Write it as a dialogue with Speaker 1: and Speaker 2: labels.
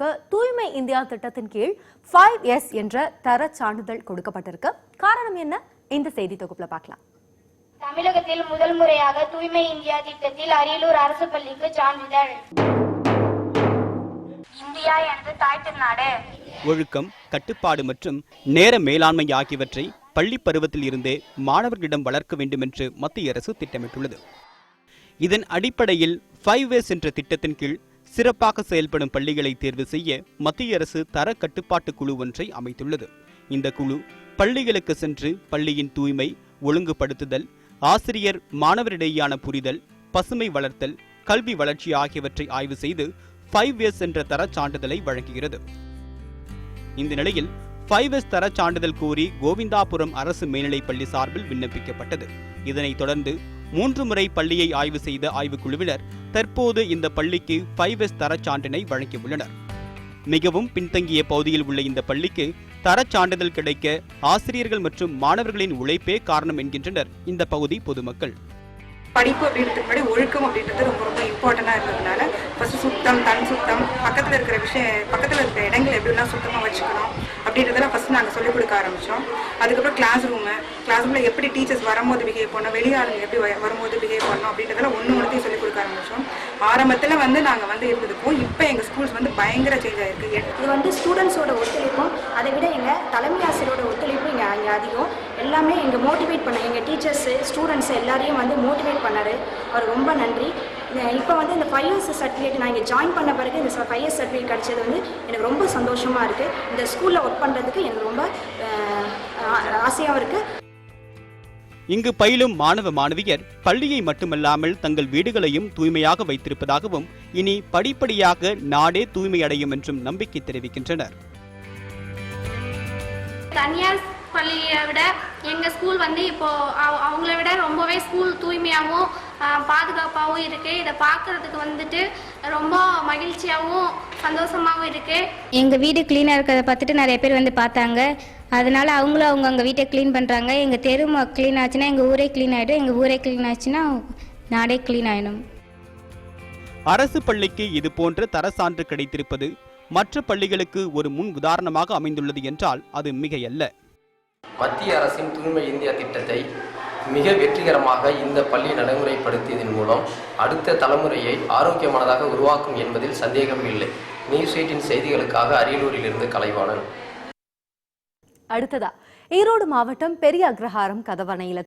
Speaker 1: பள்ளிகளுக்கு தூய்மை இந்தியா திட்டத்தின் கீழ் ஃபைவ் எஸ் என்ற தர சான்றிதழ் கொடுக்கப்பட்டிருக்கு. காரணம் என்ன? இந்த செய்தி தொகுப்புல பார்க்கலாம்.
Speaker 2: தமிழகத்தில் முதல் முறையாக தூய்மை இந்தியா திட்டத்தில் அரியலூர் அரசு பள்ளிக்கு சான்றிதழ். இந்தியா எனது தாய் திருநாடு.
Speaker 3: ஒழுக்கம் கட்டுப்பாடு மற்றும் நேர மேலாண்மை ஆகியவற்றை பள்ளி பருவத்தில் இருந்தே மாணவர்களிடம் வளர்க்க வேண்டும் என்று மத்திய அரசு திட்டமிட்டுள்ளது. இதன் அடிப்படையில் ஃபைவ் வேஸ் என்ற திட்டத்தின் கீழ் சிறப்பாக செயல்படும் பள்ளிகளை தேர்வு செய்ய மத்திய அரசு தர கட்டுப்பாட்டு குழு ஒன்றை அமைத்துள்ளது. இந்த குழு பள்ளிகளுக்கு சென்று பள்ளியின் தூய்மை ஒழுங்குபடுத்துதல் ஆசிரியர் மாணவரிடையேயான புரிதல் பசுமை வளர்த்தல் கல்வி வளர்ச்சி ஆகியவற்றை ஆய்வு செய்து ஃபைவ் எஸ் என்ற தரச் சான்றிதழை வழங்குகிறது. இந்த நிலையில் ஃபைவ் எஸ் தரச் சான்றிதழ் கோரி கோவிந்தாபுரம் அரசு மேல்நிலைப் பள்ளி சார்பில் விண்ணப்பிக்கப்பட்டது. இதனைத் தொடர்ந்து மூன்று முறை பள்ளியை ஆய்வு செய்த ஆய்வுக்குழுவினர் தற்போது இந்த பள்ளிக்கு ஃபைவ் எஸ் தரச் சான்றினை வழங்கியுள்ளனர். மிகவும் பின்தங்கிய பகுதியில் உள்ள இந்த பள்ளிக்கு தரச் சான்றிதழ் கிடைக்க ஆசிரியர்கள் மற்றும் மாணவர்களின் உழைப்பே காரணம் என்கின்றனர் இந்த பகுதி பொதுமக்கள்.
Speaker 4: படிப்பு அப்படின்றதுக்கு முன்னாடி ஒழுக்கம் அப்படின்றது ரொம்ப ரொம்ப இம்பார்ட்டண்டாக இருந்ததுனால ஃபஸ்ட்டு சுத்தம் தன் சுத்தம் பக்கத்தில் இருக்கிற விஷயம் பக்கத்தில் இருக்கிற இடங்களை எப்படிலாம் சுத்தமாக வச்சுக்கணும் அப்படின்றதெல்லாம் ஃபர்ஸ்ட் நாங்கள் சொல்லிக் கொடுக்க ஆரம்பித்தோம் அதுக்கப்புறம் கிளாஸ் ரூமு கிளாஸ் ரூமில் எப்படி டீச்சர்ஸ் வரும்போது பிஹேவ் பண்ணணும் வெளியாளுங்க எப்படி வ- வரும்போது பிஹேவ் பண்ணணும் அப்படின்றதெல்லாம் ஒன்று ஒன்றுத்தையும் சொல்லிக் கொடுக்க ஆரம்பத்தில் வந்து நாங்கள் வந்து இருந்ததுக்கும் இப்போ எங்கள் ஸ்கூல்ஸ் வந்து பயங்கர சேஞ்ச் ஆகிருக்கு
Speaker 5: இது வந்து ஸ்டூடெண்ட்ஸோட ஒத்துழைப்பும் அதை விட எங்கள் தலைமை ஆசிரியரோட ஒத்துழைப்பும் இங்கே இங்கே அதிகம். எல்லாமே எங்கள் மோட்டிவேட் பண்ண எங்கள் டீச்சர்ஸு ஸ்டூடெண்ட்ஸ் எல்லாரையும் வந்து மோட்டிவேட் பண்ணார். அவர் ரொம்ப நன்றி. இப்போ வந்து இந்த ஃபைவ் இயர்ஸ் சர்டிஃபிகேட் நான் இங்கே ஜாயின் பண்ண பிறகு இந்த ஃபைவ் இயர்ஸ் சர்டிஃபிகேட் கிடச்சது வந்து எனக்கு ரொம்ப சந்தோஷமாக இருக்குது இந்த ஸ்கூலில் ஒர்க் பண்ணுறதுக்கு எனக்கு ரொம்ப ஆசையாகவும் இருக்குது
Speaker 3: இங்கு பயிலும் மாணவ மாணவியர் பள்ளியை மட்டுமல்லாமல் தங்கள் வீடுகளையும் தூய்மையாக வைத்திருப்பதாகவும் இனி படிப்படியாக நாடே தூய்மையடையும் என்றும் நம்பிக்கை தெரிவிக்கின்றனர்.
Speaker 6: தனியார் பள்ளியை விட எங்கள் ஸ்கூல் வந்து இப்போ அவ- அவங்கள விட ரொம்பவே ஸ்கூல் தூய்மையாகவும் பாதுகாப்பாகவும் இருக்குது இதை பார்க்கறதுக்கு வந்துட்டு ரொம்ப மகிழ்ச்சியாகவும் சந்தோஷமாகவும் இருக்குது
Speaker 7: எங்கள் வீடு க்ளீனாக இருக்கிறத பார்த்துட்டு நிறைய பேர் வந்து பார்த்தாங்க. அதனால அவங்களும் அவங்க அவங்க வீட்டை க்ளீன் பண்ணுறாங்க எங்கள் தெரு க்ளீன் ஆச்சுன்னா எங்கள் ஊரே க்ளீன் ஆகிடும் எங்கள் ஊரே க்ளீன் ஆச்சுன்னா நாடே க்ளீன் ஆகிடும்
Speaker 3: அரசு பள்ளிக்கு இது போன்ற தர சான்று கிடைத்திருப்பது மற்ற பள்ளிகளுக்கு ஒரு முன் உதாரணமாக அமைந்துள்ளது என்றால் அது மிகையல்ல.
Speaker 8: மத்திய அரசின் தூய்மை இந்தியா திட்டத்தை மிக வெற்றிகரமாக இந்த பள்ளி நடைமுறைப்படுத்தியதன் மூலம் அடுத்த தலைமுறையை ஆரோக்கியமானதாக உருவாக்கும் என்பதில் சந்தேகம் இல்லை நியூஸ் எயிட்டின் செய்திகளுக்காக அரியலூரிலிருந்து கலைவாணன்.
Speaker 1: அடுத்ததா ஈரோடு மாவட்டம் பெரிய அக்ரஹாரம் கதவணையில